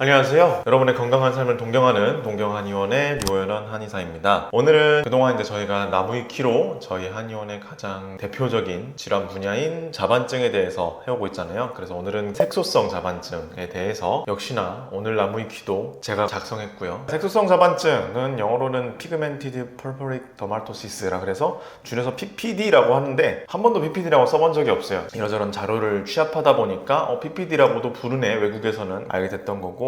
안녕하세요. 여러분의 건강한 삶을 동경하는 동경한의원의 류호연 한의사입니다. 오늘은 그동안 이제 저희가 나무위키로 저희 한의원의 가장 대표적인 질환 분야인 자반증에 대해서 해오고 있잖아요. 그래서 오늘은 색소성 자반증에 대해서 역시나 오늘 나무위키도 제가 작성했고요. 색소성 자반증은 영어로는 피그멘티드 펄퍼릭 더말토시스라 그래서 줄여서 PPD라고 하는데 한 번도 PPD라고 써본 적이 없어요. 이러저런 자료를 취합하다 보니까 어, PPD라고도 부르네 외국에서는 알게 됐던 거고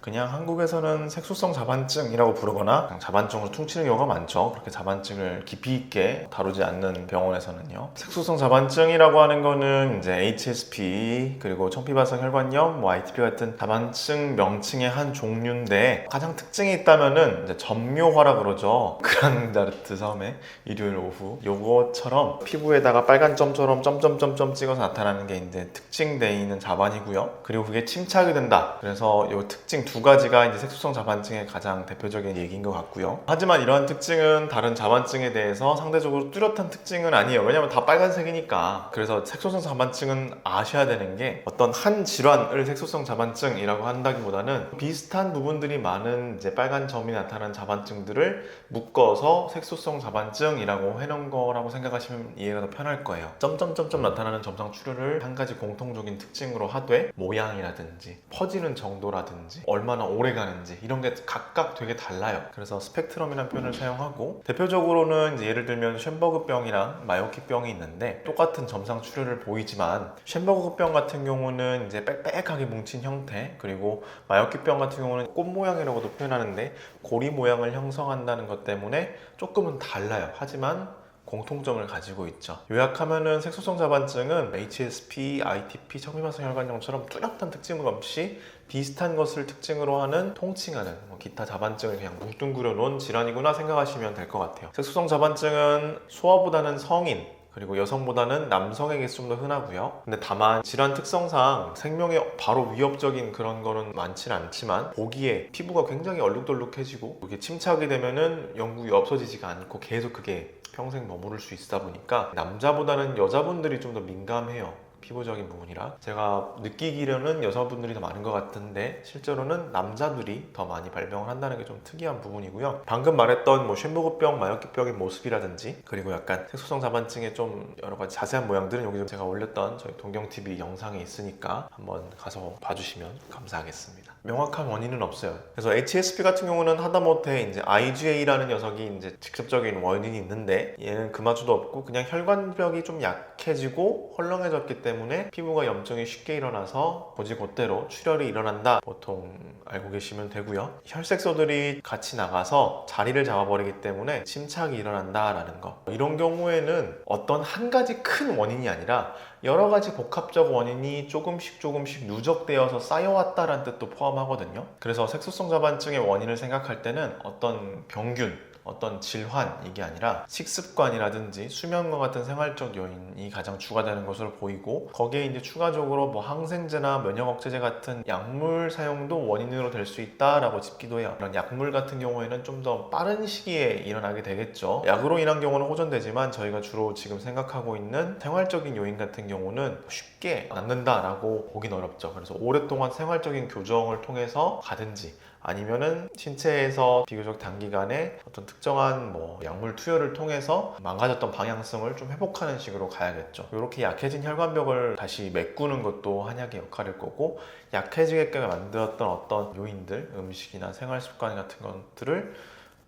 그냥 한국에서는 색소성 자반증이라고 부르거나 자반증으로 퉁치는 경우가 많죠. 그렇게 자반증을 깊이 있게 다루지 않는 병원에서는요. 색소성 자반증이라고 하는 거는 이제 HSP 그리고 청피발성 혈관염, 뭐 ITP 같은 자반증 명칭의 한 종류인데 가장 특징이 있다면은 이제 점묘화라 그러죠. 그란다르트 섬의 일요일 오후 요거처럼 피부에다가 빨간 점처럼 점점점점 찍어서 나타나는 게 이제 특징되어 있는 자반이고요. 그리고 그게 침착이 된다. 그래서 요 특징 두 가지가 이제 색소성 자반증의 가장 대표적인 얘기인 것 같고요. 하지만 이러한 특징은 다른 자반증에 대해서 상대적으로 뚜렷한 특징은 아니에요. 왜냐면 다 빨간색이니까. 그래서 색소성 자반증은 아셔야 되는 게 어떤 한 질환을 색소성 자반증이라고 한다기보다는 비슷한 부분들이 많은 이제 빨간 점이 나타나는 자반증들을 묶어서 색소성 자반증이라고 해놓은 거라고 생각하시면 이해가 더 편할 거예요. 점점점점 나타나는 점상 출혈을 한 가지 공통적인 특징으로 하되 모양이라든지 퍼지는 정도라든지 얼마나 오래 가는지 이런 게 각각 되게 달라요. 그래서 스펙트럼이라는 표현을 사용하고 대표적으로는 예를 들면 쉔버그병이랑 마요키병이 있는데 똑같은 점상 출혈을 보이지만 쉔버그병 같은 경우는 이제 빽빽하게 뭉친 형태 그리고 마요키병 같은 경우는 꽃 모양이라고도 표현하는데 고리 모양을 형성한다는 것 때문에 조금은 달라요. 하지만 공통점을 가지고 있죠. 요약하면은 색소성 자반증은 HSP, ITP, 청미만성 혈관염처럼 뚜렷한 특징은 없이 비슷한 것을 특징으로 하는 통칭하는 뭐 기타 자반증을 그냥 뭉뚱그려 놓은 질환이구나 생각하시면 될 것 같아요. 색소성 자반증은 소아보다는 성인 그리고 여성보다는 남성에게 좀 더 흔하고요. 근데 다만 질환 특성상 생명에 바로 위협적인 그런 거는 많지는 않지만 보기에 피부가 굉장히 얼룩덜룩해지고 이게 침착이 되면은 영구히 없어지지가 않고 계속 그게 평생 머무를 수 있다 보니까 남자보다는 여자분들이 좀 더 민감해요. 피부적인 부분이라 제가 느끼기로는 여성분들이 더 많은 것 같은데 실제로는 남자들이 더 많이 발병을 한다는 게 좀 특이한 부분이고요. 방금 말했던 뭐 쉔버그병, 마요키병의 모습이라든지 그리고 약간 색소성 자반증의 좀 여러 가지 자세한 모양들은 여기 제가 올렸던 저희 동경TV 영상에 있으니까 한번 가서 봐주시면 감사하겠습니다. 명확한 원인은 없어요. 그래서 HSP 같은 경우는 하다못해 이제 IgA라는 녀석이 이제 직접적인 원인이 있는데 얘는 그마저도 없고 그냥 혈관벽이 좀 약해지고 헐렁해졌기 때문에 피부가 염증이 쉽게 일어나서 고지곧대로 출혈이 일어난다 보통 알고 계시면 되고요. 혈색소들이 같이 나가서 자리를 잡아버리기 때문에 침착이 일어난다라는 거. 이런 경우에는 어떤 한 가지 큰 원인이 아니라 여러 가지 복합적 원인이 조금씩 조금씩 누적되어서 쌓여왔다라는 뜻도 포함하거든요. 그래서 색소성 자반증의 원인을 생각할 때는 어떤 병균, 어떤 질환 이게 아니라 식습관이라든지 수면과 같은 생활적 요인이 가장 주가 되는 것으로 보이고 거기에 이제 추가적으로 뭐 항생제나 면역 억제제 같은 약물 사용도 원인으로 될 수 있다라고 짚기도 해요. 이런 약물 같은 경우에는 좀 더 빠른 시기에 일어나게 되겠죠. 약으로 인한 경우는 호전되지만 저희가 주로 지금 생각하고 있는 생활적인 요인 같은 경우는 쉽게 낫는다라고 보긴 어렵죠. 그래서 오랫동안 생활적인 교정을 통해서 가든지 아니면은 신체에서 비교적 단기간에 어떤 특정한 뭐 약물 투여를 통해서 망가졌던 방향성을 좀 회복하는 식으로 가야겠죠. 이렇게 약해진 혈관벽을 다시 메꾸는 것도 한약의 역할일 거고 약해지게 만들었던 어떤 요인들, 음식이나 생활 습관 같은 것들을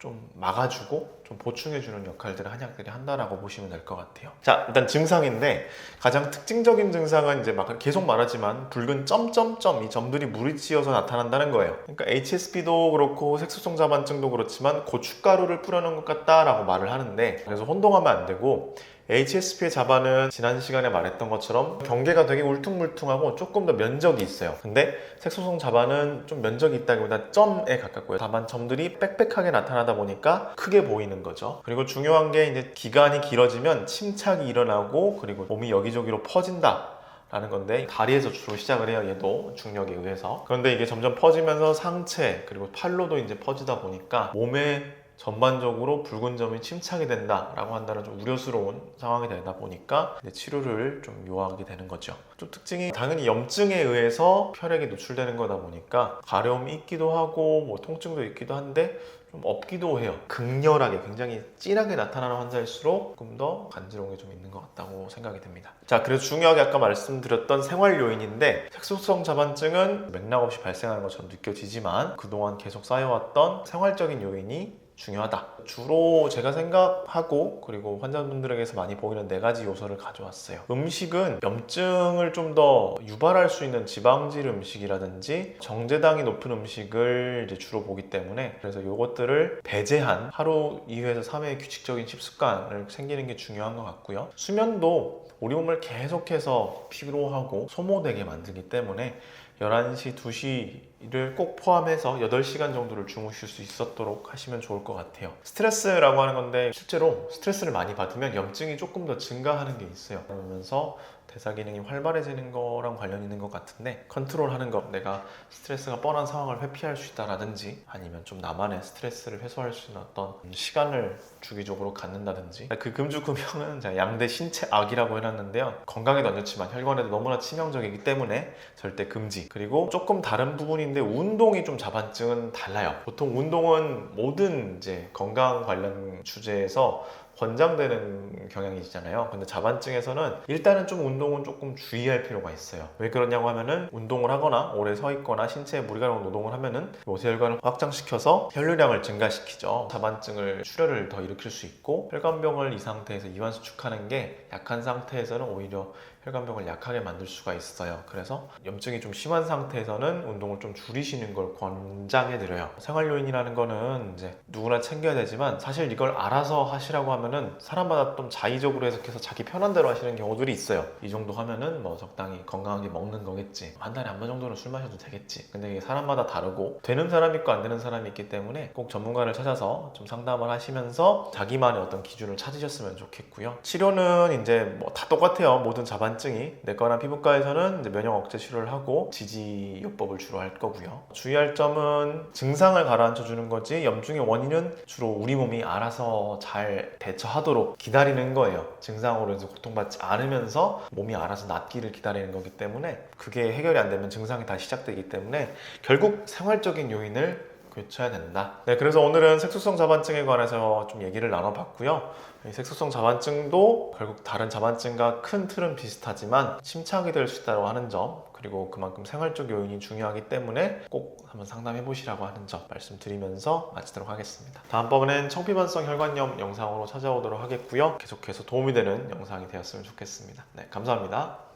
좀 막아주고 좀 보충해주는 역할들을 한약들이 한다라고 보시면 될 것 같아요. 자, 일단 증상인데 가장 특징적인 증상은 이제 막 계속 말하지만 붉은 점점점 이 점들이 찌어서 나타난다는 거예요. 그러니까 HSP도 그렇고 색소성 자반증도 그렇지만 고춧가루를 뿌려놓은 것 같다라고 말을 하는데 그래서 혼동하면 안 되고 HSP의 자반은 지난 시간에 말했던 것처럼 경계가 되게 울퉁물퉁하고 조금 더 면적이 있어요. 근데 색소성 자반은 좀 면적이 있다기보다 점에 가깝고요. 다만 점들이 빽빽하게 나타나다 보니까 크게 보이는 거죠. 그리고 중요한 게 이제 기간이 길어지면 침착이 일어나고 그리고 몸이 여기저기로 퍼진다. 라는 건데 다리에서 주로 시작을 해요 얘도 중력에 의해서 그런데 이게 점점 퍼지면서 상체 그리고 팔로도 이제 퍼지다 보니까 몸에 전반적으로 붉은 점이 침착이 된다라고 한다는 좀 우려스러운 상황이 되다 보니까 치료를 좀 요하게 되는 거죠. 좀 특징이 당연히 염증에 의해서 혈액이 노출되는 거다 보니까 가려움이 있기도 하고 뭐 통증도 있기도 한데 좀 없기도 해요. 극렬하게 굉장히 진하게 나타나는 환자일수록 조금 더 간지러운 게 좀 있는 것 같다고 생각이 듭니다. 자, 그래서 중요하게 아까 말씀드렸던 생활 요인인데 색소성 자반증은 맥락 없이 발생하는 것처럼 느껴지지만 그동안 계속 쌓여왔던 생활적인 요인이 중요하다. 주로 제가 생각하고 그리고 환자분들에게서 많이 보이는 네 가지 요소를 가져왔어요. 음식은 염증을 좀 더 유발할 수 있는 지방질 음식이라든지 정제당이 높은 음식을 주로 보기 때문에 그래서 이것들을 배제한 하루 2회에서 3회의 규칙적인 식습관을 생기는 게 중요한 것 같고요. 수면도 우리 몸을 계속해서 피로하고 소모되게 만들기 때문에 11시, 2시를 꼭 포함해서 8시간 정도를 주무실 수 있었도록 하시면 좋을 것 같아요. 스트레스라고 하는 건데 실제로 스트레스를 많이 받으면 염증이 조금 더 증가하는 게 있어요. 그러면서 대사 기능이 활발해지는 거랑 관련 있는 것 같은데 컨트롤하는 것 내가 스트레스가 뻔한 상황을 회피할 수 있다라든지 아니면 좀 나만의 스트레스를 해소할 수 있는 어떤 시간을 주기적으로 갖는다든지. 그 금주금형은 제가 양대 신체 악이라고 해놨는데요. 건강에도 안 좋지만 혈관에도 너무나 치명적이기 때문에 절대 금지. 그리고 조금 다른 부분인데 운동이 좀 자반증은 달라요. 보통 운동은 모든 이제 건강 관련 주제에서 권장되는 경향이잖아요. 근데 자반증에서는 일단은 좀 운동은 조금 주의할 필요가 있어요. 왜 그러냐고 하면은 운동을 하거나 오래 서 있거나 신체에 무리가 가는 노동을 하면은 모세혈관을 확장시켜서 혈류량을 증가시키죠. 자반증을 출혈을 더 일으킬 수 있고 혈관병을 이 상태에서 이완 수축하는 게 약한 상태에서는 오히려 혈관병을 약하게 만들 수가 있어요. 그래서 염증이 좀 심한 상태에서는 운동을 좀 줄이시는 걸 권장해 드려요. 생활 요인이라는 거는 이제 누구나 챙겨야 되지만 사실 이걸 알아서 하시라고 하면은 사람마다 좀 자의적으로 해석해서 자기 편한 대로 하시는 경우들이 있어요. 이 정도 하면은 뭐 적당히 건강하게 먹는 거겠지. 한 달에 한 번 정도는 술 마셔도 되겠지. 근데 이게 사람마다 다르고 되는 사람이 있고 안 되는 사람이 있기 때문에 꼭 전문가를 찾아서 좀 상담을 하시면서 자기만의 어떤 기준을 찾으셨으면 좋겠고요. 치료는 이제 뭐 다 똑같아요. 모든 자반 증이 내거나 피부과에서는 이제 면역 억제 치료를 하고 지지 요법을 주로 할 거고요. 주의할 점은 증상을 가라앉혀 주는 거지 염증의 원인은 주로 우리 몸이 알아서 잘 대처하도록 기다리는 거예요. 증상으로 해서 고통받지 않으면서 몸이 알아서 낫기를 기다리는 거기 때문에 그게 해결이 안 되면 증상이 다시 시작되기 때문에 결국 생활적인 요인을 고쳐야 된다. 네, 그래서 오늘은 색소성 자반증에 관해서 좀 얘기를 나눠봤고요. 이 색소성 자반증도 결국 다른 자반증과 큰 틀은 비슷하지만 침착이 될 수 있다고 하는 점 그리고 그만큼 생활적 요인이 중요하기 때문에 꼭 한번 상담해 보시라고 하는 점 말씀드리면서 마치도록 하겠습니다. 다음번엔 청피반성 혈관염 영상으로 찾아오도록 하겠고요. 계속해서 도움이 되는 영상이 되었으면 좋겠습니다. 네, 감사합니다.